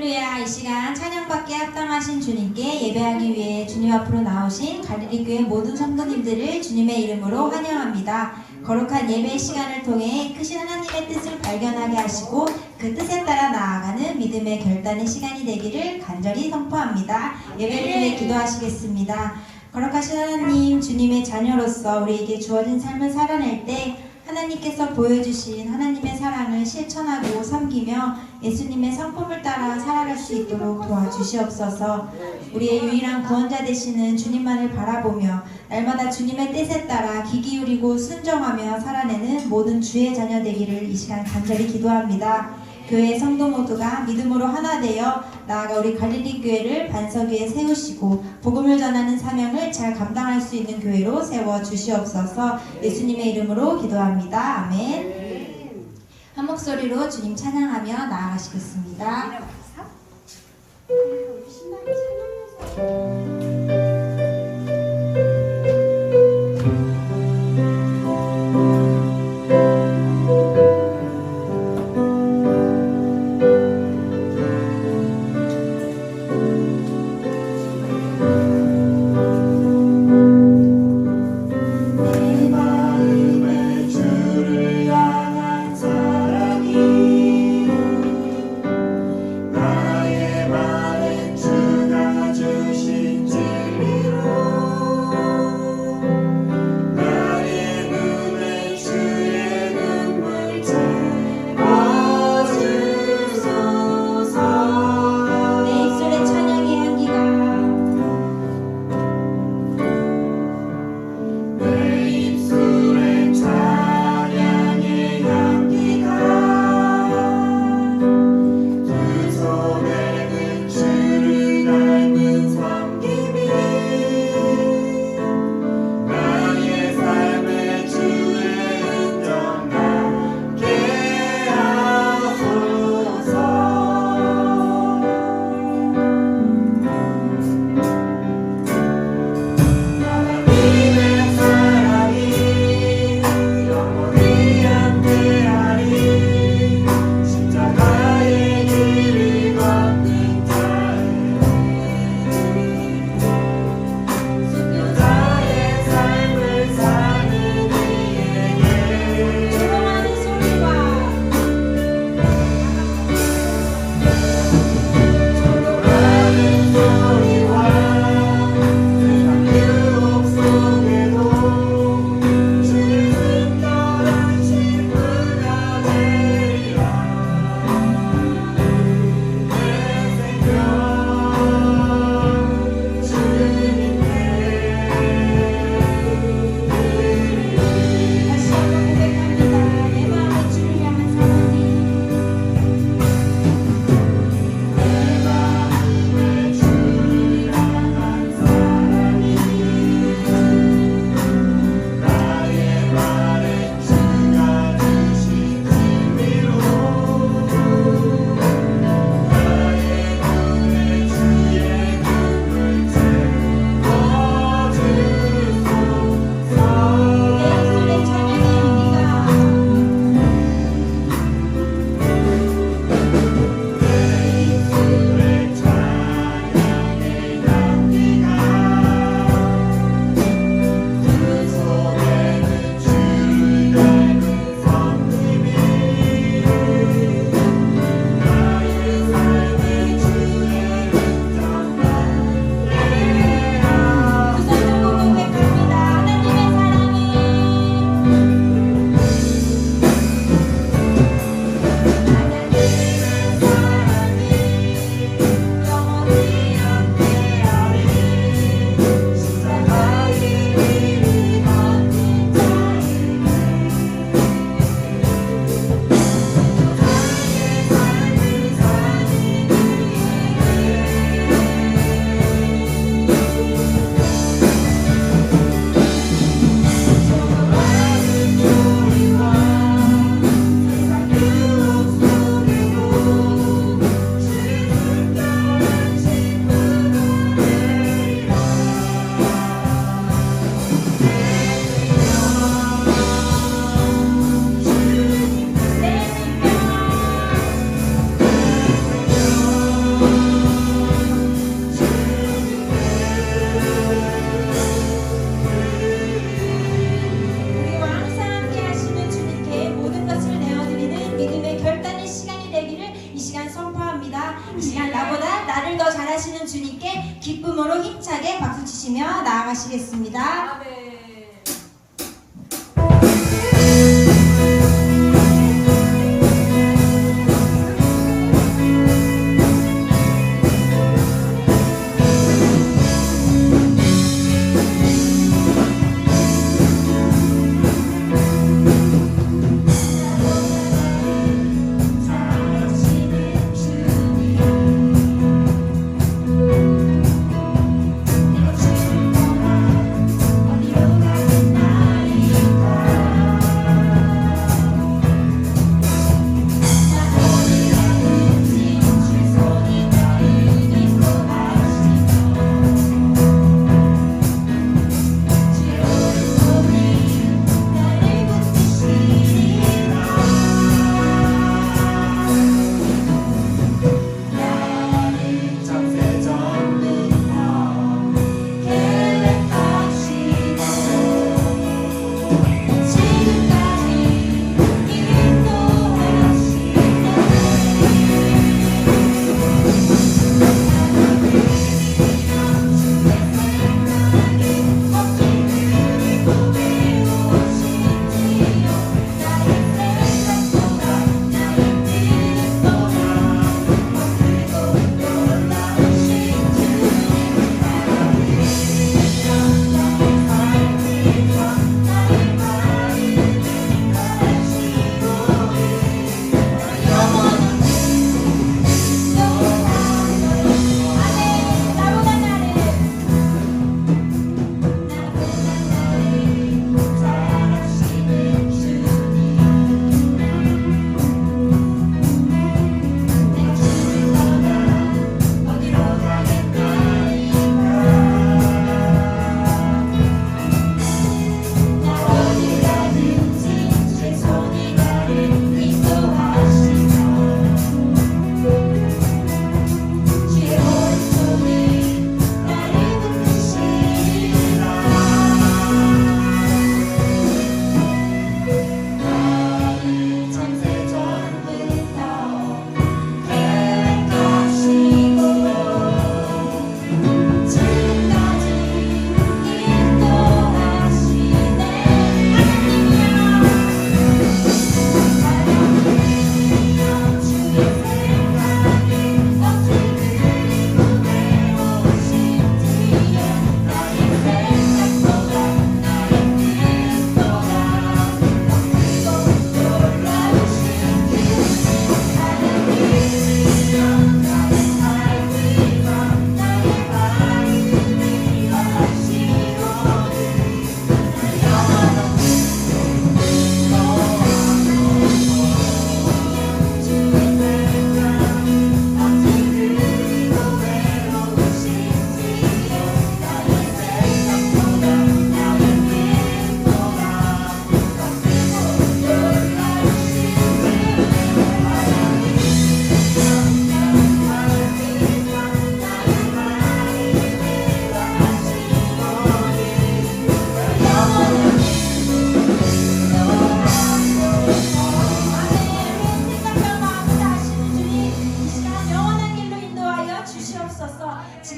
할렐루야 이 시간 찬양받기에 합당하신 주님께 예배하기 위해 주님 앞으로 나오신 갈릴리 교회 모든 성도님들을 주님의 이름으로 환영합니다. 거룩한 예배 시간을 통해 크신 하나님의 뜻을 발견하게 하시고 그 뜻에 따라 나아가는 믿음의 결단의 시간이 되기를 간절히 선포합니다. 예배를 위해 기도하시겠습니다. 거룩하신 하나님 주님의 자녀로서 우리에게 주어진 삶을 살아낼 때 하나님께서 보여주신 하나님의 사랑을 실천하고 섬기며 예수님의 성품을 따라 살아갈 수 있도록 도와주시옵소서. 우리의 유일한 구원자 되시는 주님만을 바라보며 날마다 주님의 뜻에 따라 귀 기울이고 순종하며 살아내는 모든 주의 자녀 되기를 이 시간 간절히 기도합니다. 교회 성도 모두가 믿음으로 하나 되어 나아가 우리 갈릴리 교회를 반석 위에 세우시고 복음을 전하는 사명을 잘 감당할 수 있는 교회로 세워 주시옵소서. 예수님의 이름으로 기도합니다. 아멘. 한 목소리로 주님 찬양하며 나아가시겠습니다. 시간 나보다 나를 더 잘하시는 주님께 기쁨으로 힘차게 박수 치시며 나아가시겠습니다. 아멘.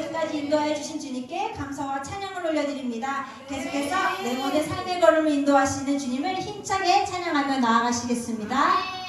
지금까지 인도하여 주신 주님께 감사와 찬양을 올려드립니다. 계속해서 내 모든 삶의 걸음을 인도하시는 주님을 힘차게 찬양하며 나아가시겠습니다.